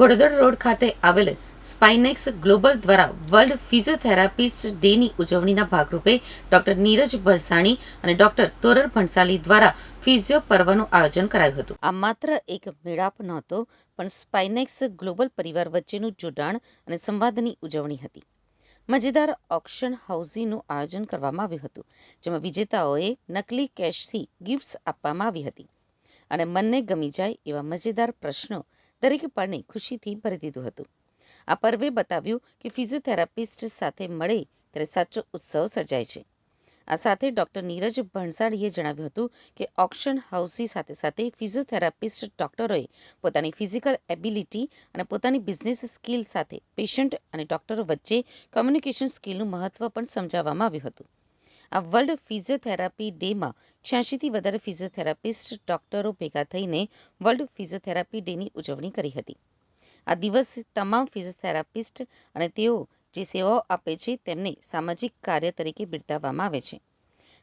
ઘોડદડ road ખાતે આવેલ Spinex global દ્વારા વર્લ્ડ ફિઝિયોથેરાપિસ્ટ ડેની ઉજવણીના ભાગરૂપે ડોક્ટર નીરજ ભલસાણી અને ડોક્ટર તોરર ભણસાલી દ્વારા ફિઝિયો પર્વનું આયોજન કરાયું હતું. આ માત્ર એક મેળાપ નહોતો, પણ સ્પાઇનેક્સ ગ્લોબલ પરિવાર વચ્ચેનું જોડાણ અને સંવાદની ઉજવણી હતી. મજેદાર ઓક્શન હાઉસીનું આયોજન કરવામાં આવ્યું હતું, જેમાં વિજેતાઓએ નકલી કેશથી ગિફ્ટ્સ આપવામાં આવી હતી. અને મનને ગમી જાય એવા મજેદાર પ્રશ્નો દરેક પળને ખુશીથી ભરી દીધું હતું. આ પર્વે બતાવ્યું કે ફિઝિયોથેરાપિસ્ટ સાથે મળે ત્યારે સાચો ઉત્સવ સર્જાય છે. આ સાથે ડૉક્ટર નીરજ ભણસાળીએ જણાવ્યું હતું કે ઓક્શન હાઉસી સાથે સાથે ફિઝિયોથેરાપિસ્ટ ડોક્ટરોએ પોતાની ફિઝિકલ એબિલિટી અને પોતાની બિઝનેસ સ્કિલ સાથે પેશન્ટ અને ડોક્ટરો વચ્ચે કમ્યુનિકેશન સ્કિલનું મહત્વ પણ સમજાવવામાં આવ્યું હતું. આ વર્લ્ડ ફિઝિયોથેરાપી ડેમાં છ્યાસીથી વધારે ફિઝિયોથેરાપિસ્ટ ડોક્ટરો ભેગા થઈને વર્લ્ડ ફિઝિયોથેરાપી ડેની ઉજવણી કરી હતી. આ દિવસ તમામ ફિઝિયોથેરાપિસ્ટ અને તેઓ જે સેવાઓ આપે છે તેમને સામાજિક કાર્ય તરીકે બિરદાવવામાં આવે છે.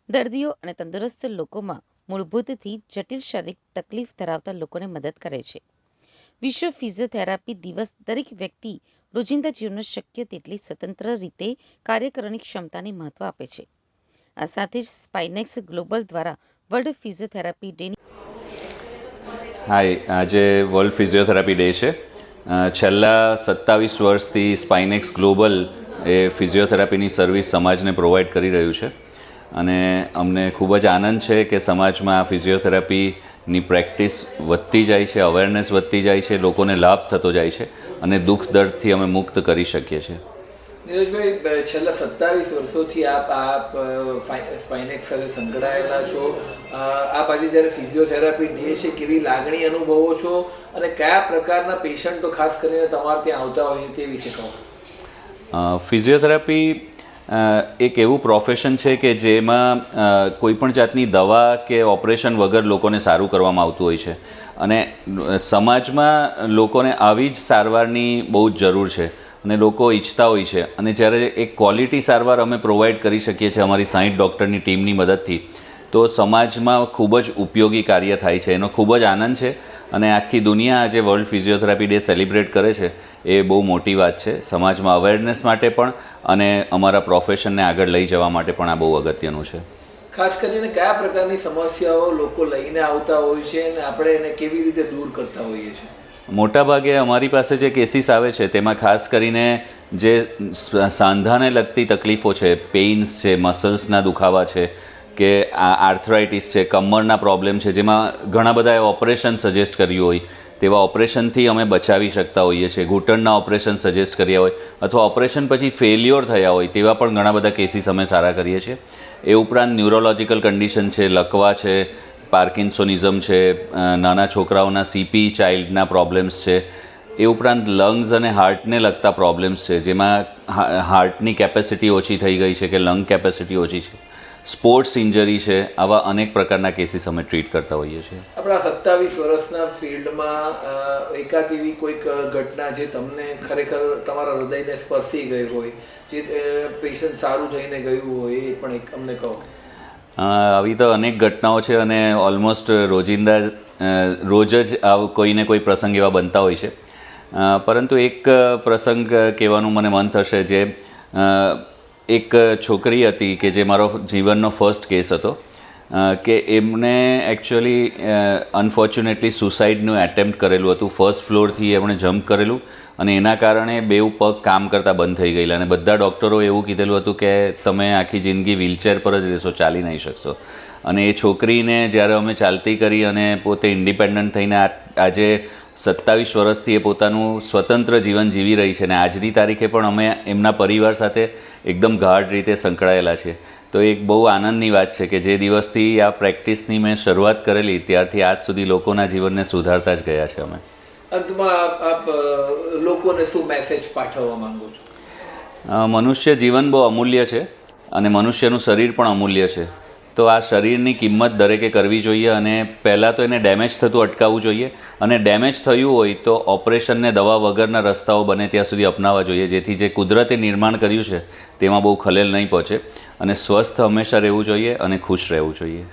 દર્દીઓ અને તંદુરસ્ત લોકોમાં મૂળભૂતથી જટિલ શારીરિક તકલીફ ધરાવતા લોકોને મદદ કરે છે. વિશ્વ ફિઝિયોથેરાપી દિવસ દરેક વ્યક્તિ રોજિંદા જીવનમાં શક્ય તેટલી સ્વતંત્ર રીતે કાર્ય કરવાની ક્ષમતાને મહત્વ આપે છે. આ સાથે જ સ્પાઇનેક્સ ગ્લોબલ દ્વારા વર્લ્ડ ફિઝિયોથેરાપી ડેની હાય, આજે વર્લ્ડ ફિઝિયોથેરાપી ડે છે. છેલ્લા સત્તાવીસ વર્ષથી સ્પાઇનેક્સ ગ્લોબલ એ ફિઝિયોથેરાપીની સર્વિસ સમાજને પ્રોવાઈડ કરી રહ્યું છે. અને અમને ખૂબ જ આનંદ છે કે સમાજમાં આ ફિઝિયોથેરાપીની પ્રેક્ટિસ વધતી જાય છે અવેરનેસ વધતી જાય છે, લોકોને લાભ થતો જાય છે અને દુઃખ દર્દથી અમે મુક્ત કરી શકીએ છીએ. નીરજભાઈ છેલ્લા સત્તાવીસ વર્ષોથી આપ આપ સ્પાઇનેક્સ સાથે સંકળાયેલા છો. આપ આજે જ્યારે ફિઝિયોથેરાપી ડે છે, કેવી લાગણી અનુભવો છો? અને કયા પ્રકારના પેશન્ટો ખાસ કરીને તમારે ત્યાં આવતા હોય તે વિશે કહો. ફિઝિયોથેરાપી એક એવું પ્રોફેશન છે કે જેમાં કોઈપણ જાતની દવા કે ઓપરેશન વગર લોકોને સારું કરવામાં આવતું હોય છે. અને સમાજમાં લોકોને આવી જ સારવારની બહુ જ જરૂર છે. અને લોકો ઈચ્છતા હોય છે. અને જ્યારે એક ક્વોલિટી સારવાર અમે પ્રોવાઈડ કરી શકીએ છીએ અમારી સાઠ ડૉક્ટરની ટીમની મદદથી, તો સમાજમાં ખૂબ જ ઉપયોગી કાર્ય થાય છે. એનો ખૂબ જ આનંદ છે. અને આખી દુનિયા આજે વર્લ્ડ ફિઝિયોથેરાપી ડે સેલિબ્રેટ કરે છે. એ બહુ મોટી વાત છે. સમાજમાં અવેરનેસ માટે પણ અને અમારા પ્રોફેશનને આગળ લઈ જવા માટે પણ આ બહુ અગત્યનું છે. ખાસ કરીને કયા પ્રકારની સમસ્યાઓ લોકો લઈને આવતા હોય છે અને આપણે એને કેવી રીતે દૂર કરતા હોઈએ છીએ? મોટાભાગે અમારી પાસે જે કેસીસ આવે છે, તેમાં ખાસ કરીને જે સાંધાને લગતી તકલીફો છે પેઇન્સ છે મસલ્સના દુખાવા છે, કે આર્થરાઇટિસ છે, કમરના પ્રોબ્લેમ છે, જેમાં ઘણા બધાએ ઓપરેશન સજેસ્ટ કર્યું હોય, તેવા ઓપરેશનથી અમે બચાવી શકતા હોઈએ છીએ. ઘૂંટણના ઓપરેશન સજેસ્ટ કર્યા હોય, અથવા ઓપરેશન પછી ફેલ્યોર થયા હોય, તેવા પણ ઘણા બધા કેસીસ અમે સારા કરીએ છીએ. એ ઉપરાંત ન્યુરોલોજિકલ કન્ડિશન છે, લકવા છે પાર્કિન્સોનિઝમ છે નાના છોકરાઓના સીપી ચાઇલ્ડના પ્રોબ્લેમ્સ છે, એ ઉપરાંત લંગ્સ અને હાર્ટને લગતા પ્રોબ્લેમ્સ છે, જેમાં હાર્ટની કેપેસિટી ઓછી થઈ ગઈ છે કે લંગ કેપેસિટી ઓછી છે. સ્પોર્ટ્સ ઇન્જરી છે, આવા અનેક પ્રકારના કેસીસ અમે ટ્રીટ કરતા હોઈએ છીએ. આપણા સત્તાવીસ વર્ષના ફિલ્ડમાં એકાદ એવી કોઈક ઘટના જે તમને ખરેખર તમારા હૃદયને સ્પર્શી ગઈ હોય, જે પેશન્ટ સારું થઈને ગયું હોય, એ પણ એક અમને કહો. આવી તો અનેક ઘટનાઓ છે અને ઓલમોસ્ટ રોજિંદા રોજ જ આવ કોઈને કોઈ પ્રસંગ એવા બનતા હોય છે. પરંતુ એક પ્રસંગ કહેવાનું મને મન થશે જે એક છોકરી હતી કે જે મારો જીવનનો ફર્સ્ટ કેસ હતો. કે એમને એકચ્યુઅલી અનફોર્ચ્યુનેટલી સુસાઇડનું એટેમ્પ્ટ કરેલું હતું. ફર્સ્ટ ફ્લોરથી એમણે જમ્પ કરેલું અને એના કારણે બેઉ પગ કામ કરતાં બંધ થઈ ગયેલા. અને બધા ડૉક્ટરો એવું કીધેલું હતું કે તમે આખી જિંદગી વ્હીલચેર પર જ રહેશો, ચાલી નહીં શકશો. અને એ છોકરીને જ્યારે અમે ચાલતી કરી અને પોતે ઇન્ડિપેન્ડન્ટ થઈને આજે સત્તાવીસ વર્ષથી એ પોતાનું સ્વતંત્ર જીવન જીવી રહી છે. અને આજની તારીખે પણ અમે એમના પરિવાર સાથે એકદમ ગાઢ રીતે સંકળાયેલા છે તો એક બહુ આનંદની વાત છે કે જે દિવસથી આ પ્રેક્ટિસની મેં શરૂઆત કરેલી ત્યારથી આજ સુધી લોકોના જીવનને સુધારતા જ ગયા છે અમે. અંતમાં આપ લોકોને શું મેસેજ પાઠવવા માંગો છો? મનુષ્ય જીવન બહુ અમૂલ્ય છે અને મનુષ્યનું શરીર પણ અમૂલ્ય છે. તો આ શરીરની કિંમત દરેકે કરવી જોઈએ અને પહેલાં તો એને ડેમેજ થતું અટકાવવું જોઈએ. અને ડેમેજ થયું હોય તો ઓપરેશનને દવા વગરના રસ્તાઓ બને ત્યાં સુધી અપનાવવા જોઈએ, જેથી જે કુદરતે નિર્માણ કર્યું છે તેમાં બહુ ખલેલ નહીં પહોંચે. અને સ્વસ્થ હંમેશા રહેવું જોઈએ અને ખુશ રહેવું જોઈએ.